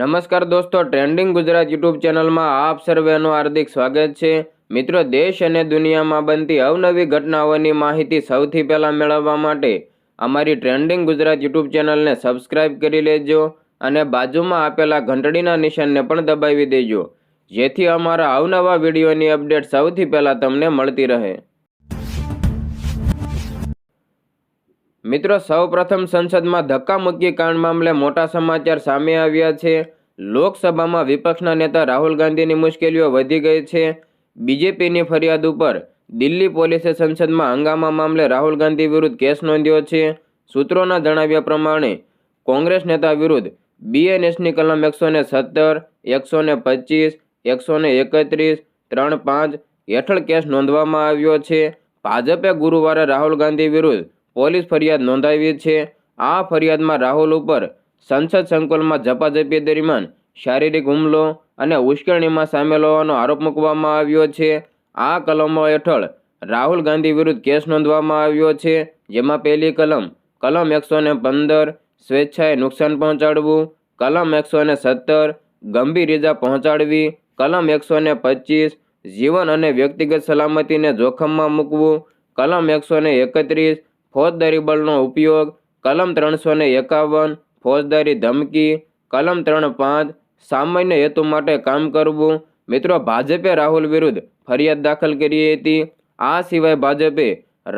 નમસ્કાર દોસ્તો trending Gujarat YouTube ચેનલમાં આપ સર્વેનું હાર્દિક સ્વાગત છે. મિત્રો, દેશ અને દુનિયામાં બનતી અવનવી ઘટનાઓની માહિતી સૌથી પહેલાં મેળવવા માટે અમારી ટ્રેન્ડિંગ ગુજરાત યુટ્યુબ ચેનલને સબસ્ક્રાઇબ કરી લેજો અને બાજુમાં આપેલા ઘંટડીના નિશાનને પણ દબાવી દેજો, જેથી અમારા અવનવા વિડીયોની અપડેટ સૌથી પહેલાં તમને મળતી રહે. મિત્રો, સૌપ્રથમ સંસદમાં ધક્કામુક્કી કાંડ મામલે મોટા સમાચાર સામે આવ્યા છે. લોકસભામાં વિપક્ષના નેતા રાહુલ ગાંધીની મુશ્કેલીઓ વધી ગઈ છે. બીજેપીની ફરિયાદ ઉપર દિલ્હી પોલીસે સંસદમાં હંગામા મામલે રાહુલ ગાંધી વિરુદ્ધ કેસ નોંધ્યો છે. સૂત્રોના જણાવ્યા પ્રમાણે, કોંગ્રેસ નેતા વિરુદ્ધ બીએનએસની કલમ એકસો ને સત્તર એકસો ને પચીસ એકસો ને એકત્રીસ, ત્રણ પાંચ હેઠળ કેસ નોંધવામાં આવ્યો છે. ભાજપે ગુરુવારે રાહુલ ગાંધી વિરુદ્ધ પોલીસ ફરિયાદ નોંધાવી છે. આ ફરિયાદમાં રાહુલ ઉપર સંસદ સંકુલમાં ઝપાઝપી દરમિયાન શારીરિક હુમલો અને ઉશ્કેરણીમાં સામેલ હોવાનો આરોપ મૂકવામાં આવ્યો છે. આ કલમો હેઠળ રાહુલ ગાંધી વિરુદ્ધ કેસ નોંધવામાં આવ્યો છે, જેમાં પહેલી કલમ કલમ એકસો ને પંદર, સ્વેચ્છાએ નુકસાન પહોંચાડવું, કલમ એકસો ને સત્તર, ગંભીર ઇજા પહોંચાડવી, કલમ એકસો ને પચીસ, જીવન અને વ્યક્તિગત સલામતીને જોખમમાં મૂકવું, કલમ એકસો ને એકત્રીસ, ફોજદારી બળનો ઉપયોગ, કલમ ત્રણસો ને એકાવન ફોજદારી ધમકી, કલમ ત્રણ પાંચ, સામાન્ય હેતુ માટે કામ કરવું. મિત્રો, ભાજપે રાહુલ વિરુદ્ધ ફરિયાદ દાખલ કરી હતી. આ સિવાય ભાજપે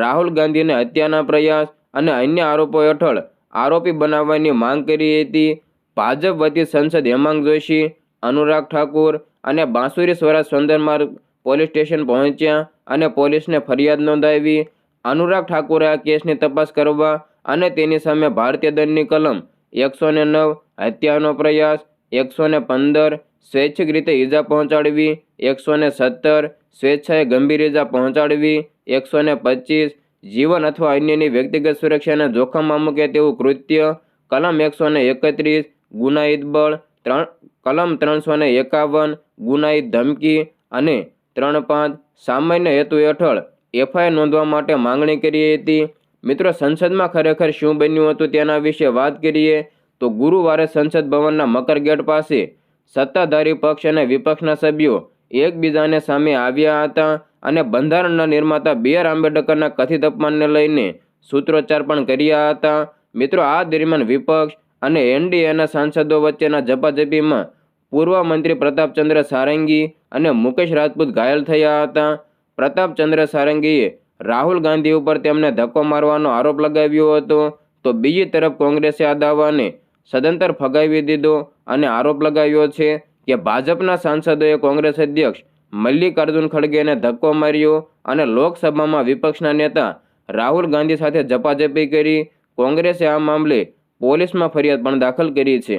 રાહુલ ગાંધીને હત્યાના પ્રયાસ અને અન્ય આરોપો હેઠળ આરોપી બનાવવાની માંગ કરી હતી. ભાજપ વતી સંસદ હેમાંગ જોશી, અનુરાગ ઠાકુર અને બાંસુરી સ્વરાજ સુંદરમાર્ગ પોલીસ સ્ટેશન પહોંચ્યા અને પોલીસને ફરિયાદ નોંધાવી. અનુરાગ ઠાકુરે આ કેસની તપાસ કરવા અને તેની સામે ભારતીય દંડની કલમ એકસો ને નવ હત્યાનો પ્રયાસ, એકસો ને પંદર સ્વૈચ્છિક રીતે ઈજા પહોંચાડવી, એકસો ને સત્તર સ્વેચ્છાએ ગંભીર ઈજા પહોંચાડવી, એકસો ને પચીસ જીવન અથવા અન્યની વ્યક્તિગત સુરક્ષાને જોખમમાં મૂકે તેવું કૃત્ય, કલમ એકસો ને એકત્રીસ ગુનાહિત બળ, ત્રણ, કલમ ત્રણસો ને એકાવન ગુનાહિત ધમકી અને ત્રણ પાંચ સામાન્ય હેતુ હેઠળ એફઆઈઆર નોંધવા માટે માંગણી કરી હતી. મિત્રો, સંસદમાં ખરેખર શું બન્યું હતું તેના વિશે વાત કરીએ તો ગુરુવારે સંસદ ભવનના મકર ગેટ પાસે સત્તાધારી પક્ષ અને વિપક્ષના સભ્યો એકબીજાને સામે આવ્યા હતા અને બંધારણના નિર્માતા બી આર આંબેડકરના કથિત અપમાનને લઈને સૂત્રોચ્ચાર પણ કર્યા હતા. મિત્રો, આ દરમિયાન વિપક્ષ અને એનડીએના સાંસદો વચ્ચેના ઝપાઝપીમાં પૂર્વ મંત્રી પ્રતાપચંદ્ર સારંગી અને મુકેશ રાજપૂત ઘાયલ થયા હતા. પ્રતાપચંદ્ર સારંગીએ રાહુલ ગાંધી ઉપર તેમને ધક્કો મારવાનો આરોપ લગાવ્યો હતો. તો બીજી તરફ કોંગ્રેસે આ દાવાને સદંતર ફગાવી દીધો અને આરોપ લગાવ્યો છે કે ભાજપના સાંસદોએ કોંગ્રેસ અધ્યક્ષ મલ્લિકાર્જુન ખડગેને ધક્કો માર્યો અને લોકસભામાં વિપક્ષના નેતા રાહુલ ગાંધી સાથે ઝપાઝપી કરી. કોંગ્રેસે આ મામલે પોલીસમાં ફરિયાદ પણ દાખલ કરી છે.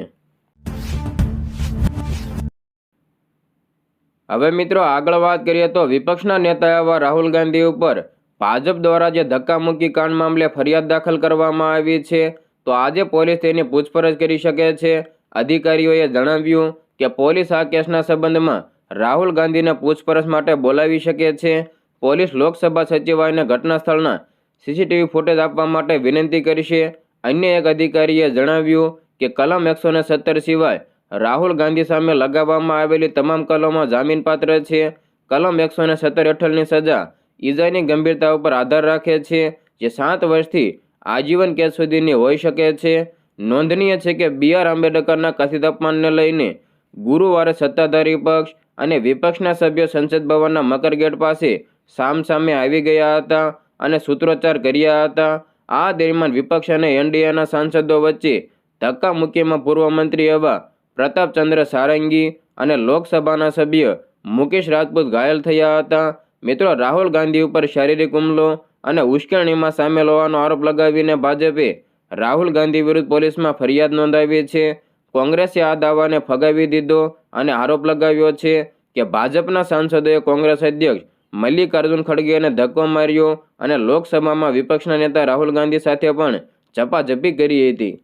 હવે મિત્રો આગળ વાત કરીએ તો વિપક્ષના નેતા એવા રાહુલ ગાંધી ઉપર ભાજપ દ્વારા જે ધક્કામુક્કી કાંડ મામલે ફરિયાદ દાખલ કરવામાં આવી છે, તો આજે પોલીસ તેની પૂછપરછ કરી શકે છે. અધિકારીઓએ જણાવ્યું કે પોલીસ આ કેસના સંબંધમાં રાહુલ ગાંધીને પૂછપરછ માટે બોલાવી શકે છે. પોલીસ લોકસભા સચિવાલયને ઘટના સ્થળના સીસીટીવી ફૂટેજ આપવા માટે વિનંતી કરશે અન્ય એક અધિકારીએ જણાવ્યું કે કલમ એકસો સત્તર સિવાય રાહુલ ગાંધી સામે લગાવવામાં આવેલી તમામ કલમો જામીનપાત્ર છે. કલમ એકસો સત્તર હેઠળની સજા ઈજાની ગંભીરતા ઉપર આધાર રાખે છે, જે સાત વર્ષથી આજીવન કેદ સુધીની હોઈ શકે છે. નોંધનીય છે કે બી આર આંબેડકરના કથિત અપમાનને લઈને ગુરુવારે સત્તાધારી પક્ષ અને વિપક્ષના સભ્યો સંસદ ભવનના મકર ગેટ પાસે સામસામે આવી ગયા હતા અને સૂત્રોચ્ચાર કર્યા હતા. આ દરમિયાન વિપક્ષ અને એનડીએના સાંસદો વચ્ચે ધક્કા મુકીમાં પૂર્વ મંત્રી એવા પ્રતાપચંદ્ર સારંગી અને લોકસભાના સભ્ય મુકેશ રાજપૂત ઘાયલ થયા હતા. મિત્રો, રાહુલ ગાંધી ઉપર શારીરિક હુમલો અને ઉશ્કેરણીમાં સામેલ હોવાનો આરોપ લગાવીને ભાજપે રાહુલ ગાંધી વિરુદ્ધ પોલીસમાં ફરિયાદ નોંધાવી છે. કોંગ્રેસે આ દાવાને ફગાવી દીધો અને આરોપ લગાવ્યો છે કે ભાજપના સાંસદોએ કોંગ્રેસ અધ્યક્ષ મલ્લિકાર્જુન ખડગેને ધક્કો માર્યો અને લોકસભામાં વિપક્ષના નેતા રાહુલ ગાંધી સાથે પણ ઝપાઝપી કરી હતી.